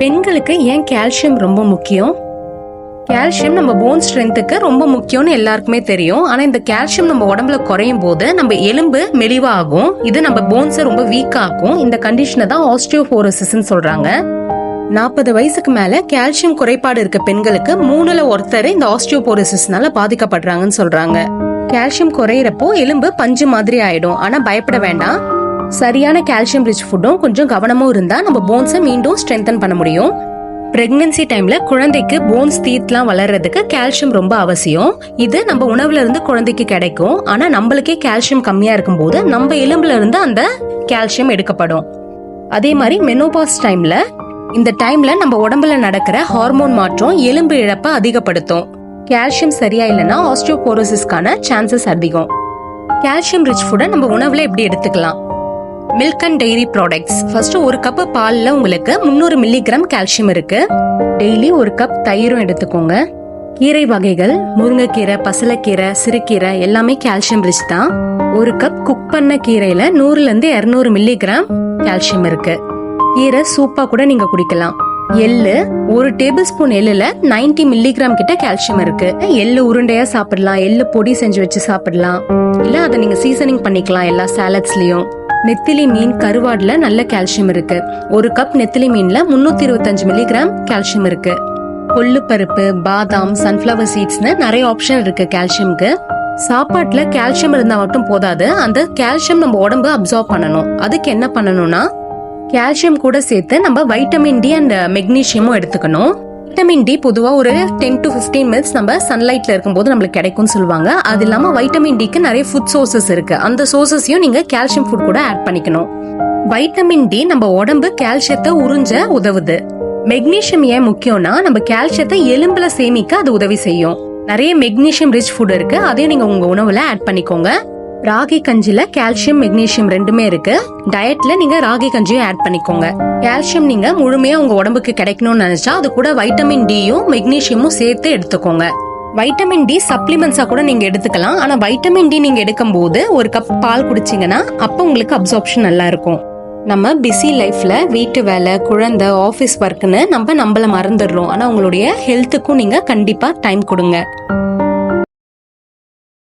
பெண்களுக்கு ஏன் கால்சியம் ரொம்ப முக்கியம்? கால்சியம் நம்ம போன் ஸ்ட்ரென்த்துக்கு ரொம்ப முக்கியம்னு எல்லாருக்குமே தெரியும். ஆனா இந்த கால்சியம் நம்ம உடம்புல குறையும் போது நம்ம எலும்பு மெலிவாகும். இது நம்ம போன்ஸை ரொம்ப வீக் ஆக்கும். இந்த கண்டிஷனை தான் ஆஸ்டியோபோரோசிஸ்ன்னு சொல்றாங்க. நாற்பது வயசுக்கு மேல கால்சியம் குறைபாடு இருக்க பெண்களுக்கு மூணுல ஒருத்தர் இந்த ஆஸ்டியோபோரோசிஸ்னால பாதிக்கப்படுறாங்கன்னு சொல்றாங்க. கால்சியம் குறையிறப்போ எலும்பு பஞ்சு மாதிரி ஆயிடும். ஆனா பயப்பட வேண்டாம். சரியான கால்சியம் ரிச் ஃபுட்டும் கொஞ்சம் கவனமும் இருந்தா நம்ம போன்ஸை மீண்டும் ஸ்ட்ரென்தன் பண்ண முடியும். பிரெக்னன்சி டைம்ல குழந்தைக்கு போன்ஸ் தீத்லாம் வளர்றதுக்கு கால்சியம் ரொம்ப அவசியம். இது நம்ம உணவுல இருந்து குழந்தைக்கு கிடைக்கும். ஆனா நம்மளுக்கே கால்சியம் கம்மியா இருக்கும்போது நம்ம எலும்புல இருந்து அந்த கால்சியம் எடுக்கப்படும். அதே மாதிரி மெனோபாஸ் டைம்ல இந்த டைம்ல நம்ம உடம்புல நடக்கிற ஹார்மோன் மாற்றம் எலும்பு இழப்பை அதிகப்படுத்தும். கால்சியம் சரியா இல்லைன்னா ஆஸ்டியோபோரோசிஸ்க்கான சான்சஸ் அதிகம். கால்சியம் ரிச் ஃபுட்டை நம்ம உணவுல எப்படி எடுத்துக்கலாம்? Milk and dairy products first ஒரு கப் பாலில் உங்களுக்கு முந்நூறு மில்லிகிராம் கால்சியம் இருக்கு. டெய்லி ஒரு கப் தயிரும் எடுத்துக்கோங்க. கீரை வகைகள் முருங்கைக்கீரை பசலைக்கீரை சிறுகீரை எல்லாமே கால்சியம் ரிச் தான். ஒரு கப் குக் பண்ண கீரையில நூறுலேருந்து இரநூறு மில்லிகிராம் கால்சியம் இருக்கு. கீரை சூப்பா கூட நீங்க குடிக்கலாம். எள்ளு ஒரு டேபிள் ஸ்பூன் எள்ளுல 90 மில்லிகிராம் கிட்ட கால்சியம் இருக்கு. எள்ளு உருண்டையா சாப்பிடலாம். எள்ளு பொடி செஞ்சு வச்சு சாப்பிடலாம். இல்ல அதை நீங்க சீசனிங் பண்ணிக்கலாம் எல்லா சாலட்ஸ்லயும் நெத்திலி மீன் கருவாடுல நல்ல கால்சியம் இருக்கு. ஒரு கப் நெத்திலி மீன்ல முன்னூத்தி இருபத்தஞ்சு மில்லிகிராம் கால்சியம் இருக்கு. கொள்ளு பருப்பு பாதாம் சன்ஃபிளவர் சீட்ஸ்னு நிறைய ஆப்ஷன் இருக்கு கால்சியம்க்கு சாப்பாட்டுல கால்சியம் இருந்தா மட்டும் போதாது அந்த கால்சியம் நம்ம உடம்பு அப்சார்ப் பண்ணணும். அதுக்கு என்ன பண்ணணும்னா கால்சியம் கூட சேர்த்து நம்ம வைட்டமின் டி அண்ட் மெக்னீஷியமும் எடுத்துக்கணும். வைட்டமின் டி பொதுவாக ஒரு டென் டு 15 மினிட்ஸ் நம்ம சன்லைட்டில் இருக்கும்போது நம்மளுக்கு கிடைக்கும்னு சொல்லுவாங்க. அது இல்லாமல் வைட்டமின் டிக்கு நிறைய ஃபுட் சோர்சஸ் இருக்கு. அந்த சோர்சஸையும் நீங்கள் கால்சியம் ஃபுட் கூட ஆட் பண்ணிக்கணும். வைட்டமின் டி நம்ம உடம்பு கால்சியத்தை உறிஞ்ச உதவுது. மெக்னீஷியம் ஏன் முக்கியம்னா நம்ம கால்சியத்தை எலும்புல சேமிக்க அது உதவி செய்யும். நிறைய மெக்னீஷியம் ரிச் ஃபுட் இருக்கு. அதையும் நீங்க உங்க உணவுல ஆட் பண்ணிக்கோங்க. ராகி கஞ்சில கால்சியம் மெக்னீசியம் ரெண்டுமே இருக்கு. டயட்ல நீங்க ராகி கஞ்சியும் ஆட் பண்ணிக்கோங்க. கால்சியம் நீங்க முழுமையா உங்க உடம்புக்கு கிடைக்கணும்னு நினைச்சா அது கூட வைட்டமின் டியும் மெக்னீசியமும் சேர்த்து எடுத்துக்கோங்க. வைட்டமின் டி சப்ளிமெண்ட்ஸா கூட நீங்க எடுத்துக்கலாம். ஆனா வைட்டமின் டி நீங்க எடுக்கும்போது ஒரு கப் பால் குடிச்சீங்கன்னா அப்ப உங்களுக்கு அப்சார்ப்ஷன் நல்லா இருக்கும். நம்ம பிஸி லைஃப்ல வீட்டு வேலை குழந்தை ஆஃபீஸ் ஒர்க்குன்னு நம்ம நம்மள மறந்துடுறோம். ஆனா உங்களுடைய ஹெல்த்துக்கும் நீங்க கண்டிப்பா டைம் கொடுங்க.